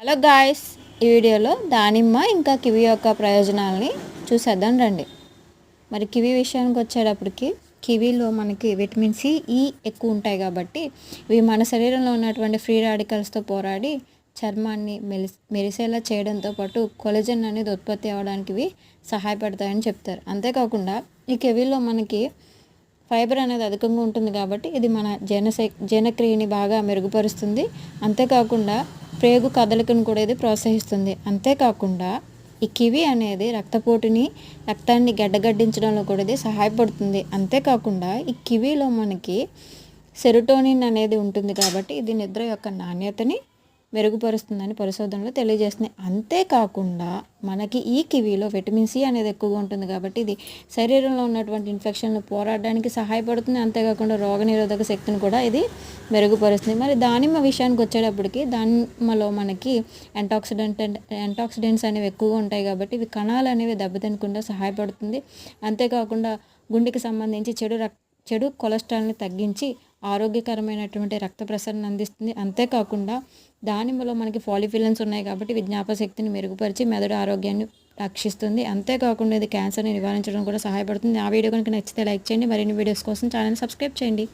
Hello guys ఈ వీడియోలో దానిమ్మ ఇంకా కివి యొక్క ప్రయోజనాలని చూసేద్దాం రండి. మరి కివి విషయానికి వచ్చేటప్పటికి కివీలో మనకి విటమిన్ సి ఈ ఎక్కువ ఉంటాయి కాబట్టి ఇవి మన శరీరంలో ఉన్నటువంటి ఫ్రీ రాడికల్స్తో పోరాడి చర్మాన్ని మెలి మెరిసేలా చేయడంతో పాటు కొలజన్ అనేది ఉత్పత్తి అవ్వడానికి ఇవి సహాయపడతాయని చెప్తారు. అంతేకాకుండా ఈ కివీలో మనకి ఫైబర్ అనేది అధికంగా ఉంటుంది కాబట్టి ఇది మన జీర్ణశ జీర్ణక్రియని బాగా మెరుగుపరుస్తుంది. అంతేకాకుండా ప్రేగు కదలికను కూడా ఇది ప్రోత్సహిస్తుంది. అంతేకాకుండా ఈ కివి అనేది రక్తపోటుని రక్తాన్ని గడ్డగడ్డించడంలో కూడా ఇది సహాయపడుతుంది. అంతేకాకుండా ఈ కివిలో మనకి సెరటోనిన్ అనేది ఉంటుంది కాబట్టి ఇది నిద్ర యొక్క నాణ్యతని మెరుగుపరుస్తుందని పరిశోధనలు తెలియజేస్తున్నాయి. అంతేకాకుండా మనకి ఈ కివీలో విటమిన్ సి అనేది ఎక్కువగా ఉంటుంది కాబట్టి ఇది శరీరంలో ఉన్నటువంటి ఇన్ఫెక్షన్లు పోరాడడానికి సహాయపడుతుంది. అంతేకాకుండా రోగనిరోధక శక్తిని కూడా ఇది మెరుగుపరుస్తుంది. మరి దానిమ్మ విషయానికి వచ్చేటప్పటికి దానిమ్మలో మనకి యాంటాక్సిడెంట్ యాంటాక్సిడెంట్స్ అనేవి ఎక్కువగా ఉంటాయి కాబట్టి ఇవి కణాలు అనేవి దెబ్బతినకుండా సహాయపడుతుంది. అంతేకాకుండా గుండెకి సంబంధించి చెడు రక్ చెడు కొలెస్ట్రాల్ని తగ్గించి ఆరోగ్యకరమైనటువంటి రక్త ప్రసరణ అందిస్తుంది. అంతేకాకుండా దానిమ్మలో మనకి ఫాలిఫిలన్స్ ఉన్నాయి కాబట్టి విజ్ఞాపశక్తిని మెరుగుపరిచి మెదడు ఆరోగ్యాన్ని రక్షిస్తుంది. అంతేకాకుండా ఇది క్యాన్సర్ని నివారించడం కూడా సహాయపడుతుంది. ఆ వీడియో కనుక నచ్చితే లైక్ చేయండి. మరిన్ని వీడియోస్ కోసం ఛానల్ సబ్స్క్రైబ్ చేయండి.